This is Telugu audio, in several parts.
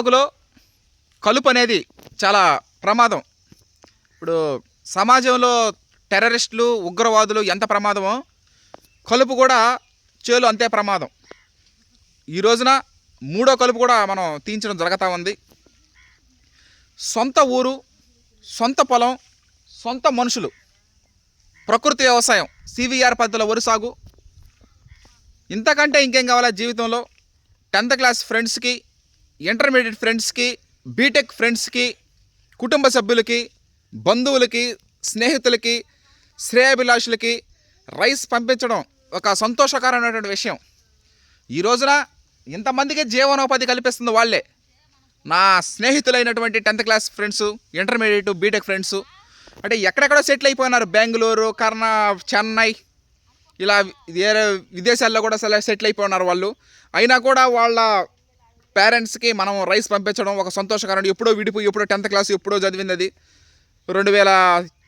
సాగులో కలుపు అనేది చాలా ప్రమాదం. ఇప్పుడు సమాజంలో టెర్రరిస్టులు ఉగ్రవాదులు ఎంత ప్రమాదమో కలుపు కూడా చేలు అంతే ప్రమాదం. ఈ రోజున మూడో కలుపు కూడా మనం తీయించడం జరుగుతూ ఉంది. సొంత ఊరు సొంత పొలం సొంత మనుషులు. ప్రకృతి వ్యవసాయం సివిఆర్ పద్ధతిలో వరి సాగు. ఇంతకంటే ఇంకేం కావాలా జీవితంలో? టెన్త్ క్లాస్ ఫ్రెండ్స్కి ఇంటర్మీడియట్ ఫ్రెండ్స్కి బీటెక్ ఫ్రెండ్స్కి కుటుంబ సభ్యులకి బంధువులకి స్నేహితులకి శ్రేయాభిలాషులకి రైస్ పంపించడం ఒక సంతోషకరమైనటువంటి విషయం. ఈ రోజున ఇంతమందికి జీవనోపాధి కల్పిస్తుంది వాళ్ళే. నా స్నేహితులైనటువంటి tenth class friends intermediate BTech friends అంటే ఎక్కడెక్కడో సెటిల్ అయిపోయినారు. బెంగళూరు కర్ణా చెన్నై ఇలా వేరే విదేశాల్లో కూడా సెటిల్ అయిపోయినారు వాళ్ళు. అయినా కూడా వాళ్ళ పేరెంట్స్కి మనం రైస్ పంపించడం ఒక సంతోషకరం. ఎప్పుడో విడిపోయి ఎప్పుడో టెన్త్ క్లాస్ ఎప్పుడో చదివింది అది. రెండు వేల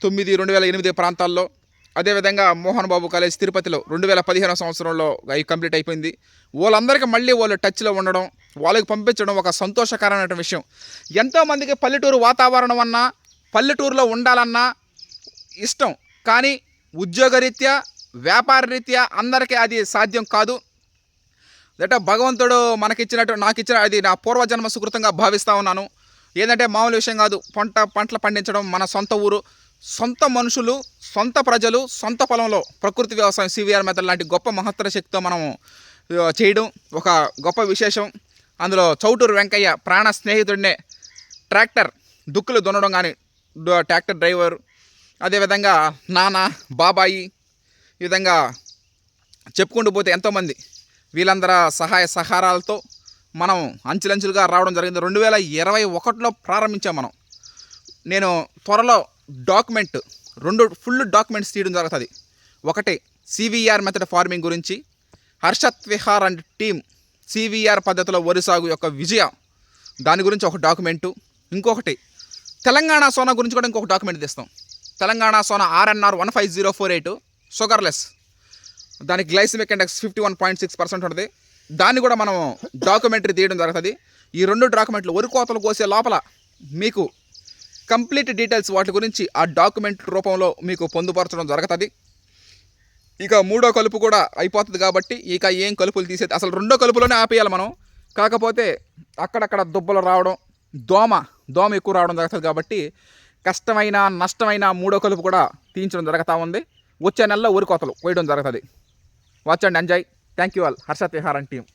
తొమ్మిది రెండు వేల ఎనిమిది ప్రాంతాల్లో. అదేవిధంగా మోహన్ బాబు కాలేజ్ తిరుపతిలో రెండు వేల పదిహేను సంవత్సరంలో అవి కంప్లీట్ అయిపోయింది. వాళ్ళందరికీ మళ్ళీ వాళ్ళు టచ్లో ఉండడం వాళ్ళకి పంపించడం ఒక సంతోషకరమైన విషయం. ఎంతోమందికి పల్లెటూరు వాతావరణం అన్నా పల్లెటూరులో ఉండాలన్నా ఇష్టం. కానీ ఉద్యోగరీత్యా వ్యాపార రీత్యా అందరికీ అది సాధ్యం కాదు. అంటే భగవంతుడు మనకిచ్చినట్టు నాకు ఇచ్చిన అది నా పూర్వజన్మ సుకృతంగా భావిస్తూ ఉన్నాను. ఏంటంటే మామూలు విషయం కాదు. పంట పంటలు పండించడం మన సొంత ఊరు. సొంత మనుషులు సొంత ప్రజలు సొంత పొలంలో ప్రకృతి వ్యవసాయం సివిఆర్ మెథడ్ లాంటి గొప్ప మహత్తర శక్తితో మనం చేయడం ఒక గొప్ప విశేషం. అందులో చౌటూరు వెంకయ్య ప్రాణ స్నేహితుడినే ట్రాక్టర్ దుక్కులు దున్నడం కానీ ట్రాక్టర్ డ్రైవర్. అదేవిధంగా నాన్న బాబాయి ఈ విధంగా చెప్పుకుంటూ పోతే ఎంతోమంది వీళ్ళందరి సహాయ సహకారాలతో మనం అంచులంచులుగా రావడం జరిగింది. రెండు వేల ఇరవై ఒకటిలో ప్రారంభించాం మనం. నేను త్వరలో డాక్యుమెంట్ రెండు ఫుల్ డాక్యుమెంట్స్ తీయడం జరుగుతుంది. ఒకటి సివిఆర్ మెథడ్ ఫార్మింగ్ గురించి. Harshat Vihar and team CVR పద్ధతిలో వరి సాగు యొక్క విజయం. దాని గురించి ఒక డాక్యుమెంటు. ఇంకొకటి తెలంగాణ సోనా గురించి కూడా ఇంకొక డాక్యుమెంట్ తీస్తాం. Telangana Sona RNR one five zero four eight sugarless. దానికి glycemic index fifty one point six percent ఉంటుంది. దాన్ని కూడా మనం డాక్యుమెంటరీ తీయడం జరుగుతుంది. ఈ రెండు డాక్యుమెంట్లు వరి కోతలు కోసే లోపల మీకు కంప్లీట్ డీటెయిల్స్ వాటి గురించి ఆ డాక్యుమెంట్ రూపంలో మీకు పొందుపరచడం జరుగుతుంది. ఇక మూడో కలుపు కూడా అయిపోతుంది కాబట్టి ఇక ఏం కలుపులు తీసేది? అసలు రెండో కలుపులోనే ఆపేయాలి మనం. కాకపోతే అక్కడక్కడ దుబ్బలు రావడం దోమ దోమ ఎక్కువ రావడం జరుగుతుంది కాబట్టి కష్టమైన నష్టమైన మూడో కలుపు కూడా తీయించడం జరుగుతూ ఉంది. వచ్చే నెలలో ఊరికోతలు వేయడం జరుగుతుంది. Watch and enjoy thank you all Harshat Vihar and team